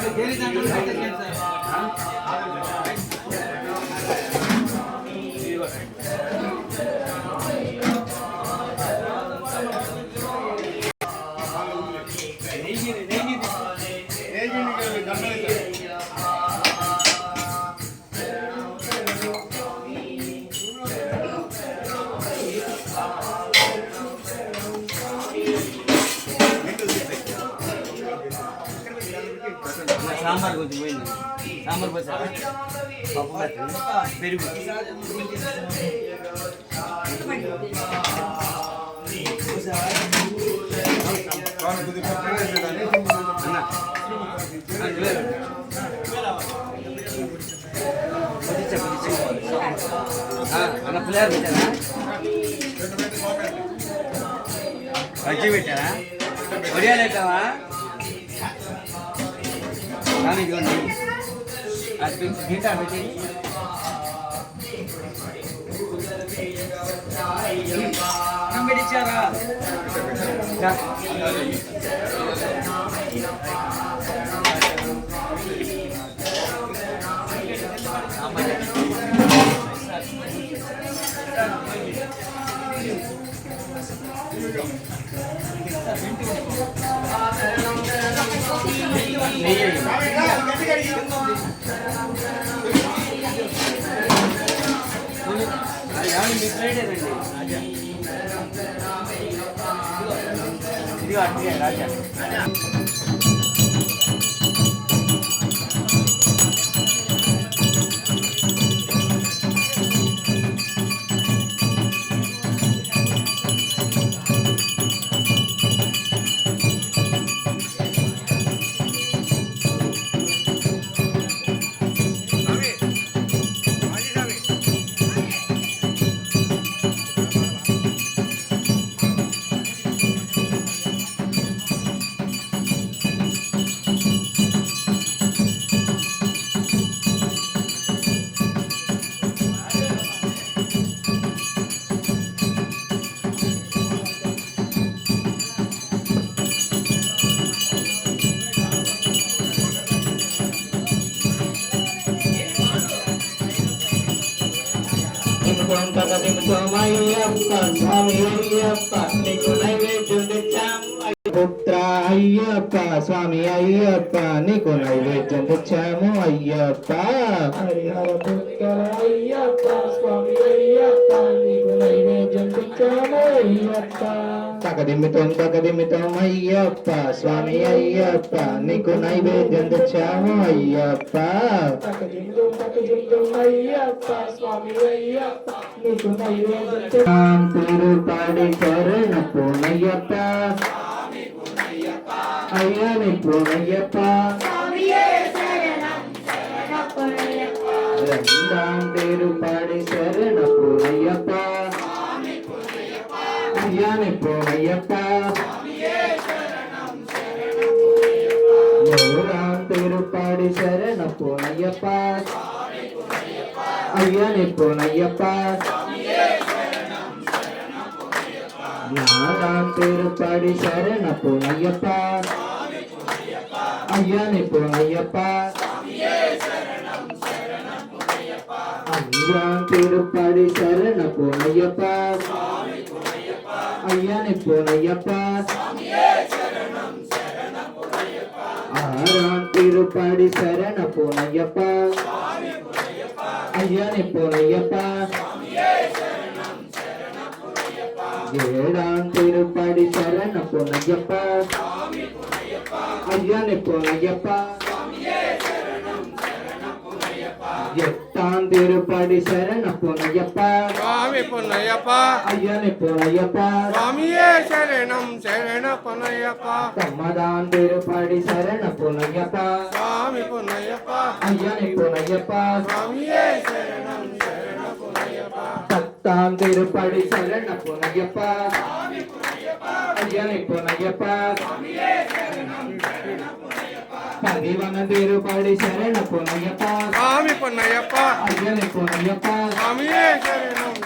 ver, ¿qué le dan a? పెరుగు. అన్న పిల్లలు పెట్టారా బజ్జీ పెట్టారా ఒడియాలు పెట్టావా? కానీ ఇదిగోండి. நம்பிடிச்சாரா நெய் రాజా ఇదిగో అట్టిగా రాజా పుత్ర అయ్యప్ప స్వామి అయ్యప్ప నీకు నైవేద్యం తెచ్చాము అయ్యప్ప. హరిహర పుత్ర అయ్యప్ప స్వామి అయ్యప్ప నీకు నైవేద్యం తెచ్చాము అయ్యప్ప. తకదిమితం తకదిమితం అయ్యప్ప. స్వామి అయ్యప్ప నీకు నైవేద్యం తెచ్చాము అయ్యప్ప. తకదిమితం తకదిమితం అయ్యప్ప స్వామి అయ్యప్ప. திருப்பாடி கருண புனையப்பா. ஐயனை புனையப்பா. ரெண்டாம் திருப்பாடி சரண புனையப்பா. ஐயனை புனையப்பா. நூறாம் திருப்பாடி சரண புனையப்பா. ஐயனை புனையப்பா. ஆறாம் திருப்படி சரண புனையப்பா ஐயனை புனையப்பா அஞ்சாம் திருப்படி சரண புனையப்பா ஐயனை புனையப்பா ஆறாம் திருப்படி சரண புனையப்பா ஐயனை புனையப்பா ஏழாம் திருப்படி சரணம் பொன்னையப்பா. ஐயனை பொன்னையப்பா. எட்டாம் திருப்படி சரணம் பொன்னையப்பா. சுவாமி பொன்னையப்பா. ஐயனை பொன்னையப்பா. சுவாமியே சரணம் சரண பொன்னையப்பா. தம்மதான் திருப்படி சரண பொன்னையப்பா. சுவாமி பொன்னையப்பா. ஐயனை பொன்னையப்பா. சுவாமியே பத்தாம் திருப்படி சரண பொன்னையப்பா ஐயனை பொன்னையப்பா பதிவன திருப்படி சரண பொன்னையப்பா சுவாமி பொன்னையப்ப ஐயனை பொன்னையப்பா சுவாமியே சரணம்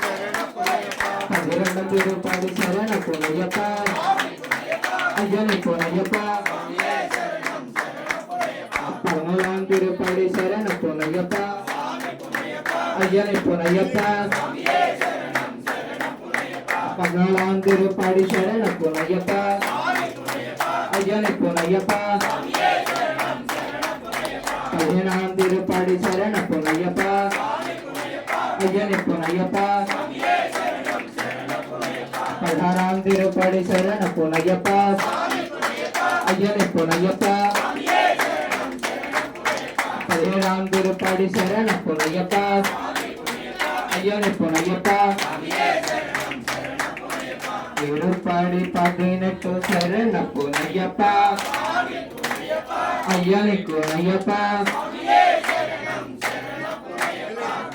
பதிரெண்டு திருப்படி சரண பொன்னையப்பா ஐயனை பொன்னையப்பா பதினேழாம் திருப்படி சரண பொன்னையப்பா ஐயனை பொன்னையப்பா பதினாலாம் பாடி சரண புனையப்பா ஐயனை புனையப்பா பதினேழாம் திருப்படி சரண புனையப்பா ஐயனை புனையப்பா பதினாறாம் திருப்படி சரண புனையப்பா ஐயனை புனையப்பா பதினேழாம் திருப்பாடி சரண புனையப்பா ஐயனை புனையப்பா పాటలు పాడి పాడినట్టు శరణకు నయ్యప్ప అయ్యనికు నయ్యప్ప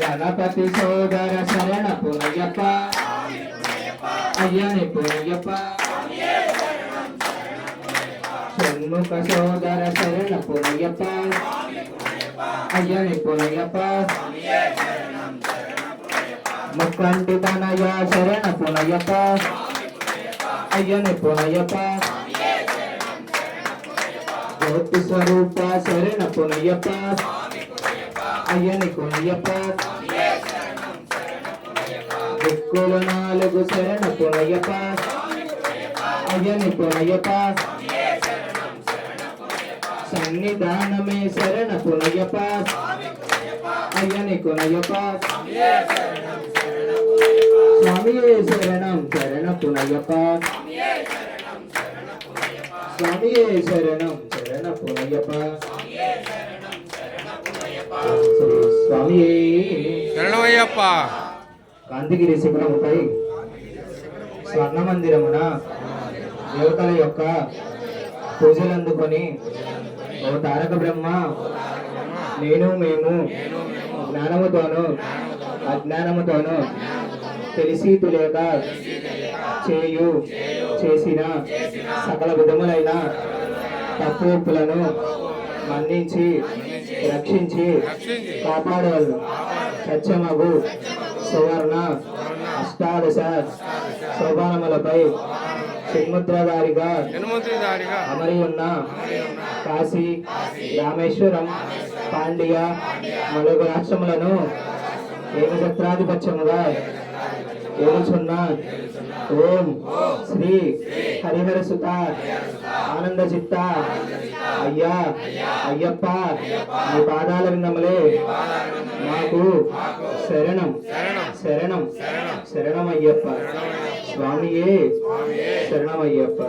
గణపతి సోదర శరణపు నయ్యప్ప అయ్యనికు నయ్యప్ప షణ్ముఖ సోదర శరణపు నయ్యప్ప అయ్యనికు నయ్యప్ప ముక్కంటి తనయ శరణపు నయ్యప్ప అయ్యని పునయ్యప్ప. జ్యోతి స్వరూప శరణ పునయ్యప్ప. అయ్యని పునయ్యప్ప. దిక్కులు నాలుగు శరణ పునయ్యప్ప. అయ్యని పునయ్యప్ప. సన్నిధానమే శరణ పునయ్యప్ప. అయ్యని పునయ్యప్ప. స్వామియే శరణం శరణ పునయ్యప్ప. స్వామియే శరణం శరణ పునయ్యప్ప స్వామియే శరణమయ్యప్ప. కాంతిగిరి శిఖరముపై స్వర్ణ మందిరమున దేవతల యొక్క పూజలు అందుకొని ఓ తారక బ్రహ్మ నేను మేము జ్ఞానముతోను అజ్ఞానముతోను తెలిసి తెలియక చేయు. చేసిన సకల విధములైన తప్పులను మన్నించి రక్షించి కాపాడేవాళ్ళు. సత్యమగు సువర్ణ అష్టాదశ శోభానములపై చిన్ముద్రధారిగా అమరి ఉన్న కాశీ రామేశ్వరం పాండ్య మలుగు రాష్ట్రములను ఏమి సత్రాధిపత్యముగా ఏలుచున్న ఓం శ్రీ హరిహర సుత ఆనంద చిత్త అయ్యా అయ్యప్ప మీ పాదాల విందములే మాకు శరణం శరణం శరణం. అయ్యప్ప స్వామియే శరణం అయ్యప్ప